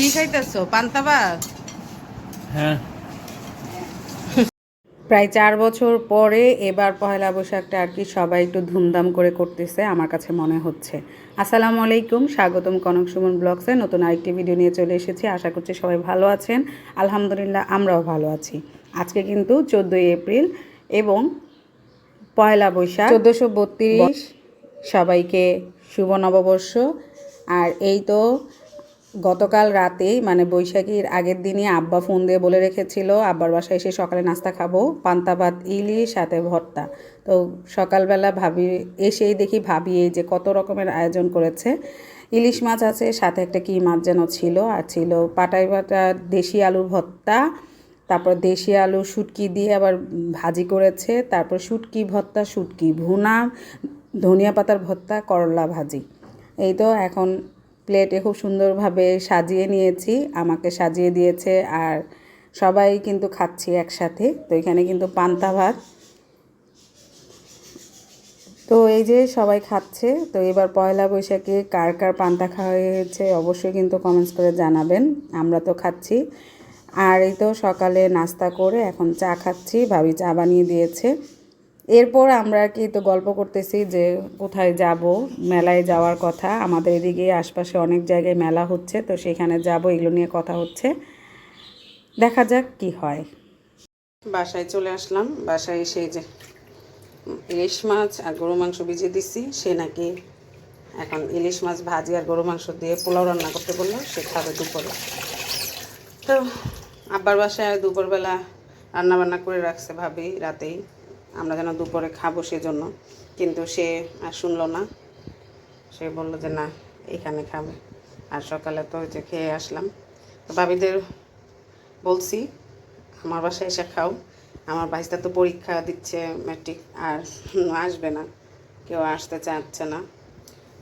কি খাইতেছো? পান্তা ভাত? হ্যাঁ। প্রায় চার বছর পরে এবার পয়লা বৈশাখটা আর কি সবাই একটু ধুমধাম করে করতেছে আমার কাছে মনে হচ্ছে। আসসালামু আলাইকুম স্বাগতম কনক সুমন ব্লগসে। নতুন আরেকটি ভিডিও নিয়ে চলে এসেছি। আশা করছি সবাই ভালো আছেন। আলহামদুলিল্লাহ আমরাও ভালো আছি। আজকে কিন্তু চোদ্দোই এপ্রিল এবং পয়লা বৈশাখ। চোদ্দোশো বত্রিশ। সবাইকে শুভ নববর্ষ। আর এই তো গতকাল রাতেই মানে বৈশাখীর আগের দিনই আব্বা ফোন দিয়ে বলে রেখেছিল, আব্বার বাসায় এসে সকালে নাস্তা খাব, পান্তা ভাত, ইলিশ, সাথে ভর্তা। তো সকালবেলা ভাবি, এসেই দেখি ভাবি এই যে কত রকমের আয়োজন করেছে। ইলিশ মাছ আছে, সাথে একটা কী মাছ যেন ছিল, আর ছিল পাটাই পাটা দেশি আলুর ভর্তা, তারপর দেশি আলু শুটকি দিয়ে আবার ভাজি করেছে, তারপর শুটকি ভর্তা, শুটকি ভুনা, ধনিয়া পাতার ভর্তা, করলা ভাজি। এই তো এখন প্লেটে খুব সুন্দরভাবে সাজিয়ে নিয়েছি, আমাকে সাজিয়ে দিয়েছে আর সবাই কিন্তু খাচ্ছি একসাথে। তো এখানে কিন্তু পান্তা ভাত। তো এই যে সবাই খাচ্ছে, তো এবার পয়লা বৈশাখে কার কার পান্তা খাওয়া হয়েছে অবশ্যই কিন্তু কমেন্টস করে জানাবেন, আমরা তো খাচ্ছি। আর এই তো সকালে নাস্তা করে এখন চা খাচ্ছি, ভাবি চা বানিয়ে দিয়েছে। এরপর আমরা কি তো গল্প করতেছি যে কোথায় যাব, মেলায় যাওয়ার কথা। আমাদের এদিকে আশপাশে অনেক জায়গায় মেলা হচ্ছে, তো সেখানে যাব, এগুলো নিয়ে কথা হচ্ছে। দেখা যাক কি হয়। বাসায় চলে আসলাম। বাসায় এসে যে ইলিশ মাছ আর গরু মাংস ভিজিয়ে দিছি, সে নাকি এখন ইলিশ মাছ ভাজি আর গরু মাংস দিয়ে পোলাও রান্না করতে বলল, সে খাবে দুপুরে। তো আব্বার বাসায় দুপুরবেলা রান্না বান্না করে রাখছে ভাবি রাতেই। আমরা যেন দুপুরে খাব সেজন্য। কিন্তু সে আর শুনলো না। সে বলল যে, না, এখানে খাবে। আর সকালে তো যে খেয়ে আসলাম। তো ভাবিদের বলছি, আমার বাসায় এসে খাও। আমার ভাইস্তা তো পরীক্ষা দিচ্ছে ম্যাট্রিক আর আসবে না। কেউ আসতে চাচ্ছে না।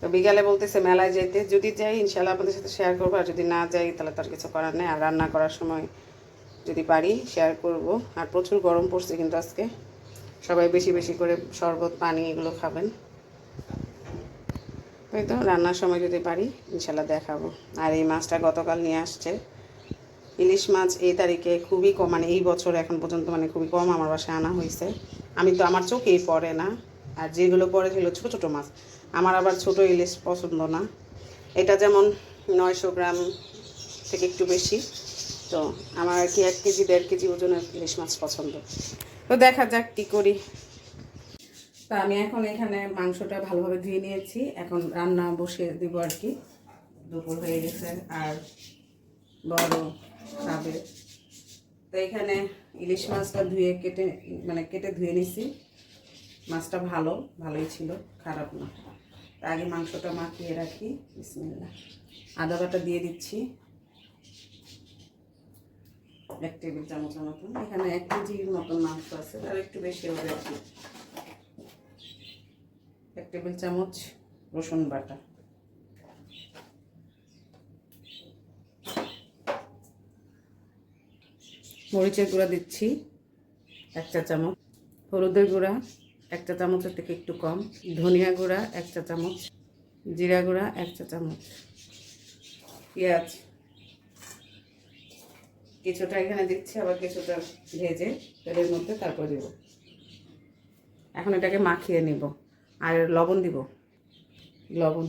তো বিকালে বলতেছে, মেলায় যেতে যদি যাই ইনশাল্লাহ আপনাদের সাথে শেয়ার করব। আর যদি না যাই, তাহলে তার কিছু করার নেই। আর রান্না করার সময় যদি পারি শেয়ার করব। আর প্রচুর গরম পড়ছে কিন্তু আজকে। সবাই বেশি বেশি করে শরবত, পানি এগুলো খাবেন। ওই তো রান্নার সময় যদি পারি, ইনশাল্লাহ দেখাবো। আর এই মাছটা গতকাল নিয়ে আসছে। ইলিশ মাছ এই তারিখে খুবই কম মানে এই বছর এখন পর্যন্ত মানে খুবই কম আমার বাসায় আনা হয়েছে। আমি তো আমার চোখেই পড়ে না, আর যেগুলো পড়ে ছিল ছোটো ছোটো মাছ। আমার আবার ছোট ইলিশ পছন্দ না। এটা যেমন নয়শো গ্রাম থেকে একটু বেশি, তো আমার আর কি এক কেজি, দেড় কেজি ওজনের ইলিশ মাছ পছন্দ। তো দেখা যাক কী করি। তা আমি এখন এখানে মাংসটা ভালোভাবে ধুয়ে নিয়েছি। এখন রান্না বসে দিব আর কি। দুপুর হয়ে গেছে আর বড় খাবে তো এখানে ইলিশ মাছটা ধুয়ে কেটে মানে কেটে ধুয়ে নিছি। মাছটা ভালো, ভালোই ছিল, খারাপ না। আগে মাংসটা মাখিয়ে রাখি। বিসমিল্লা আদা বাটা দিয়ে দিচ্ছি। এক টেবিল চামচের মতন। এখানে এক কেজির মতন মাংস আছে আর একটু বেশি হবে আর কি। এক টেবিল চামচ রসুন বাটা। মরিচের গুঁড়া দিচ্ছি, এক চা চামচ। হলুদের গুঁড়া, এক চা চামচের থেকে একটু কম। ধনিয়া গুঁড়া, এক চা চামচ। জিরা গুঁড়া, এক চা চামচ। পেঁয়াজ। কিছুটা এখানে দিচ্ছি, আবার কিছুটা ভেজে তেলের মধ্যে তারপর দেব। এখন এটাকে মাখিয়ে নিব আর লবণ দিব। লবণ।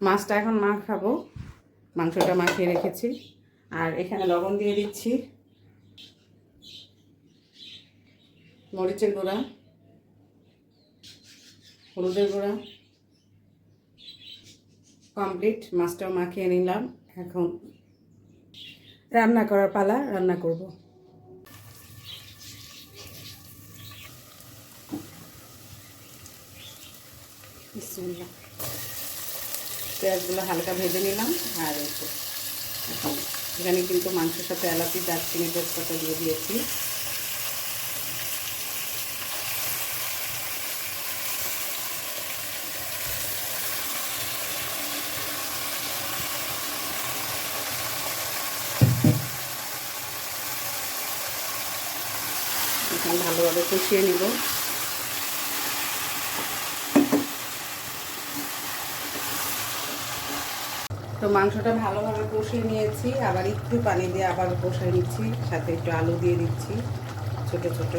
মাছটা এখন মা খাব মাংসটা মাখিয়ে রেখেছি। আর এখানে লবণ দিয়ে দিচ্ছি। মরিচের গুঁড়া। হলুদের গুঁড়া। কমপ্লিট মাছটাও মাখিয়ে নিলাম। এখন রান্না করার পালা, রান্না করব। পেঁয়াজগুলো হালকা ভেজে নিলাম, আর এখানে কিন্তু মাংসের সাথে এলাচি, দারচিনি, তেজপাতা দিয়ে দিয়েছি এখানে এখন ভালোভাবে কষিয়ে নিব। তো মাংসটা ভালোভাবে কষিয়ে নিয়েছি, আবার একটু পানি দিয়ে আবার কষিয়ে নিচ্ছি, সাথে একটু আলু দিয়ে দিচ্ছি, ছোট ছোট।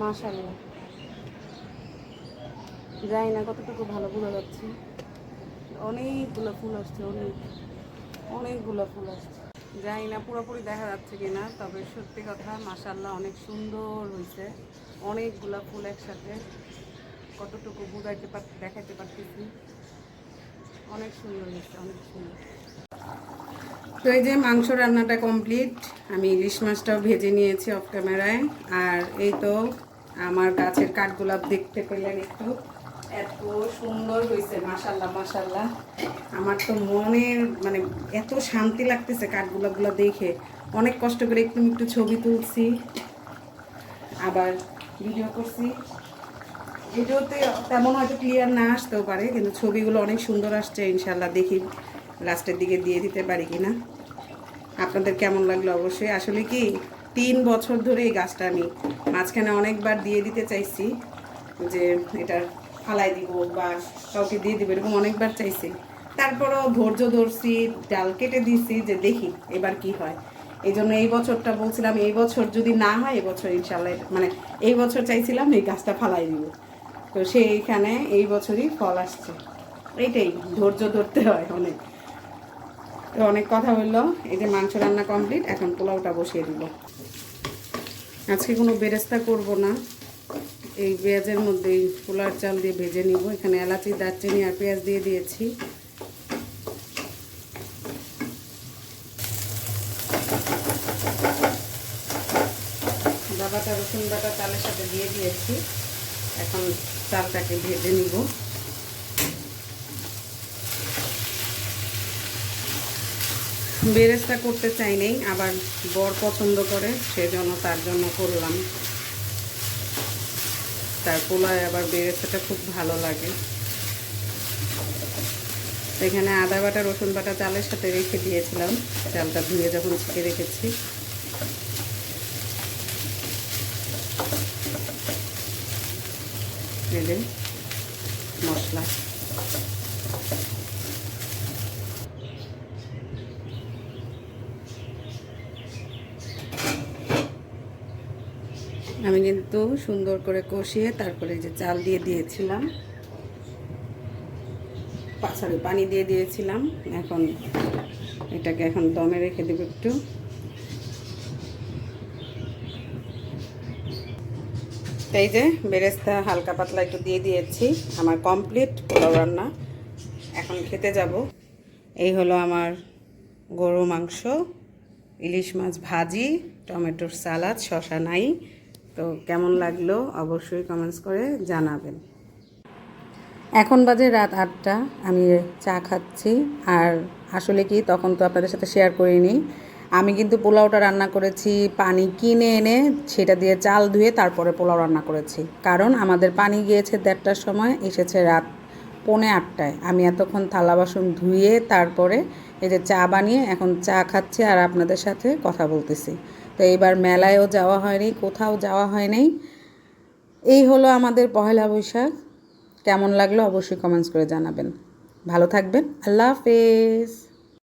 মাশাল্লাহ যাই না কতটুকু ভালো বোঝা যাচ্ছে। অনেকগুলো ফুল আসছে, অনেক, অনেকগুলো ফুল আসছে। যাই না পুরোপুরি দেখা যাচ্ছে কিনা, তবে সত্যি কথা মাশাল্লাহ অনেক সুন্দর হয়েছে। অনেকগুলো ফুল একসাথে কতটুকু বুঝাইতে পার, দেখাইতে পারতেছি। অনেক সুন্দর হয়েছে, অনেক সুন্দর। তো এই যে মাংস রান্নাটা কমপ্লিট আমি ইলিশ মাছটাও ভেজে নিয়েছি অফ ক্যামেরায় আর এই তো আমার গাছের কাঠগোলাপ দেখতে পেলেন একটু। এত সুন্দর হয়েছে মাসাল্লাহ মাসাল্লাহ আমার তো মনের মানে এত শান্তি লাগতেছে কাঠগোলাপগুলো দেখে। অনেক কষ্ট করে একটু একটু ছবি তুলছি। আবার ভিডিও করছি। ভিডিওতে তেমন হয়তো ক্লিয়ার না আসতেও পারে, কিন্তু ছবিগুলো অনেক সুন্দর আসছে ইনশাল্লাহ দেখি। লাস্টের দিকে দিয়ে দিতে পারি কি না আপনাদের কেমন লাগল অবশ্যই? আসলে কি, তিন বছর ধরে এই গাছটা আমি মাঝখানে অনেকবার দিয়ে দিতে চাইছি যে এটা ফালাই দিব বা কাউকে দিয়ে দিব, এরকম অনেকবার চাইছি। তারপরও ধৈর্য ধরছি, ডাল কেটে দিছি যে দেখি এবার কি হয়। এই জন্য এই বছরটা বলছিলাম, এই বছর যদি না হয় এবছর বছর ইনশাল্লাহ মানে এই বছর চাইছিলাম এই গাছটা ফালাই দিব। তো সেইখানে এই বছরই ফল আসছে। এইটাই ধৈর্য ধরতে হয় অনেক। তো অনেক কথা বলল এই যে মাংস রান্না কমপ্লিট এখন পোলাওটা বসিয়ে দিব। আজকে কোনো বেরেস্তা করব না। এই পেঁয়াজের মধ্যে এই পোলার চাল দিয়ে ভেজে নিব। এখানে এলাচি, দারচিনি আর পেঁয়াজ দিয়ে দিয়েছি। বাবাটা রসুন বাটা চালের সাথে দিয়ে দিয়েছি। এখন চালটাকে ভেজে নিব। বেরেস্তা করতে চাই নেই, আবার বর পছন্দ করে, সেজন্য তার জন্য করলাম। তার পোলায় আবার বেরেস্তাটা খুব ভালো লাগে। এখানে আদা বাটা, রসুন বাটা চালের সাথে রেখে দিয়েছিলাম। চালটা ধুয়ে যখন ছেঁকে রেখেছি। মশলা। আমি কিন্তু সুন্দর করে কষিয়ে তারপরে যে চাল দিয়ে দিয়েছিলাম। সরি পানি দিয়ে দিয়েছিলাম। এখন এটাকে এখন দমে রেখে দেবো একটু। এই যে বেরেস্তা হালকা পাতলা একটু দিয়ে দিয়েছি। আমার কমপ্লিট পোলাও রান্না। এখন খেতে যাব। এই হলো আমার গরু মাংস, ইলিশ মাছ ভাজি, টমেটোর সালাদ শশা নাই। তো কেমন লাগল অবশ্যই কমেন্টস করে জানাবেন। এখন বাজে রাত আটটা, আমি চা খাচ্ছি। আর আসলে কি, তখন তো আপনাদের সাথে শেয়ার করিনি। আমি কিন্তু পোলাওটা রান্না করেছি, পানি কিনে এনে সেটা দিয়ে চাল ধুয়ে তারপরে পোলাও রান্না করেছি। কারণ আমাদের পানি গিয়েছে দেড়টার সময়, এসেছে রাত পৌনে আটটায়। আমি এতক্ষণ থালা বাসন ধুয়ে তারপরে এই যে চা বানিয়ে এখন চা খাচ্ছি আর আপনাদের সাথে কথা বলতেছি। তো এইবার মেলায়ও যাওয়া হয়নি, কোথাও যাওয়া হয়নি। এই হলো আমাদের পহেলা বৈশাখ। কেমন লাগল অবশ্যই কমেন্টস করে জানাবেন। ভালো থাকবেন। আল্লাহ হাফেজ।